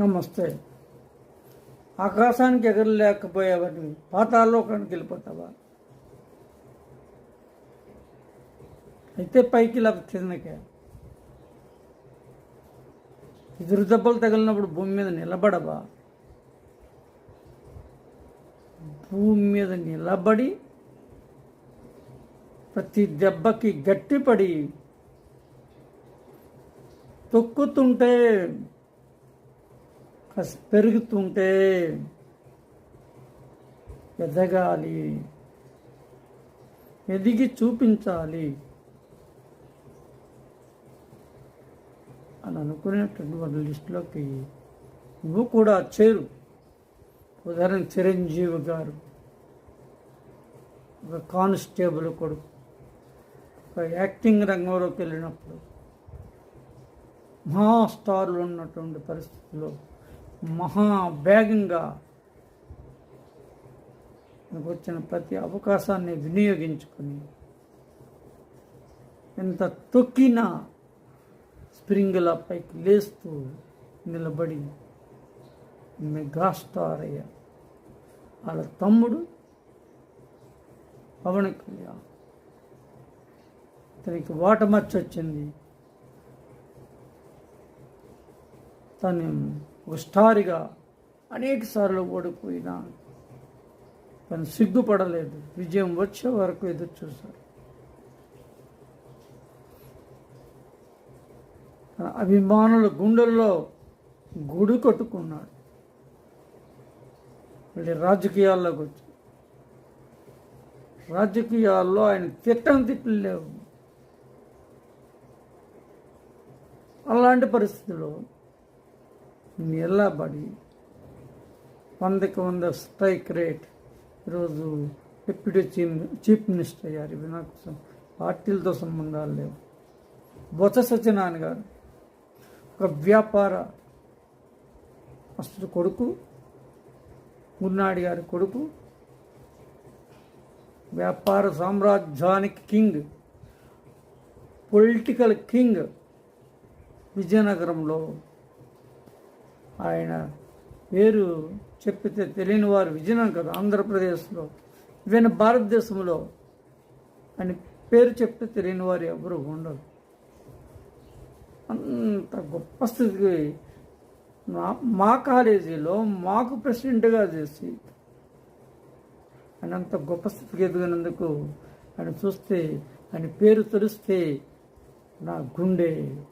నమస్తే. ఆకాశానికి ఎగరలేకపోయావని పాతాలోకానికి వెళ్ళిపోతావా? అయితే పైకి లేకపోతే కిందకే. ఎదురు దెబ్బలు తగిలినప్పుడు భూమి మీద నిలబడవా? భూమి మీద నిలబడి ప్రతి దెబ్బకి గట్టిపడి తొక్కుతుంటే పెరుగుతుంటే ఎదగాలి ఎదిగి చూపించాలి అని అనుకునేటటువంటి లిస్టులోకి నువ్వు కూడా చేరు. ఉదాహరణ చిరంజీవి గారు ఒక కానిస్టేబుల్ కొడుకు ఒక యాక్టింగ్ రంగంలోకి వెళ్ళినప్పుడు మహాస్టార్లు ఉన్నటువంటి పరిస్థితుల్లో మహా వేగంగా మనకు వచ్చిన ప్రతి అవకాశాన్ని వినియోగించుకొని ఎంత తొక్కిన స్ప్రింగ్ల పైకి లేస్తూ నిలబడి మెగాస్టార్ అయ్య. అయ్యా వాళ్ళ తమ్ముడు పవన్ కళ్యాణ్. తనకి వాటమచ్చ వచ్చింది. తను ఒకసారిగా అనేక సార్లు ఓడిపోయినా తను సిగ్గుపడలేదు. విజయం వచ్చే వరకు ఎదురు చూశారు తన అభిమానుల గుండెల్లో గుడి కట్టుకున్నాడు. మళ్ళీ రాజకీయాల్లోకి వచ్చి రాజకీయాల్లో ఆయన తిట్టం తిట్లు లేవు. అలాంటి పరిస్థితుల్లో నిలబడి వందకి వంద స్ట్రైక్ రేట్ ఈరోజు డిప్యూటీ చీఫ్ చీఫ్ మినిస్టర్ అయ్యారు ఇవి నాకు పార్టీలతో సంబంధాలు లేవు. బొత్స సత్యనారాయణ గారు ఒక వ్యాపార అసలు కొడుకు గున్నాడి గారి కొడుకు వ్యాపార సామ్రాజ్యానికి కింగ్ పొలిటికల్ కింగ్ విజయనగరంలో ఆయన పేరు చెప్పితే తెలియని వారు విజయనం కదా ఆంధ్రప్రదేశ్లో. ఈవెన్ భారతదేశంలో ఆయన పేరు చెప్తే తెలియని వారు ఎవరు ఉండరు. అంత గొప్ప స్థితికి మా- మా కాలేజీలో మాకు ప్రెసిడెంట్గా చేసి ఆయన అంత గొప్ప స్థితికి ఎదిగినందుకు ఆయన చూస్తే ఆయన పేరు తెలిస్తే నా గుండె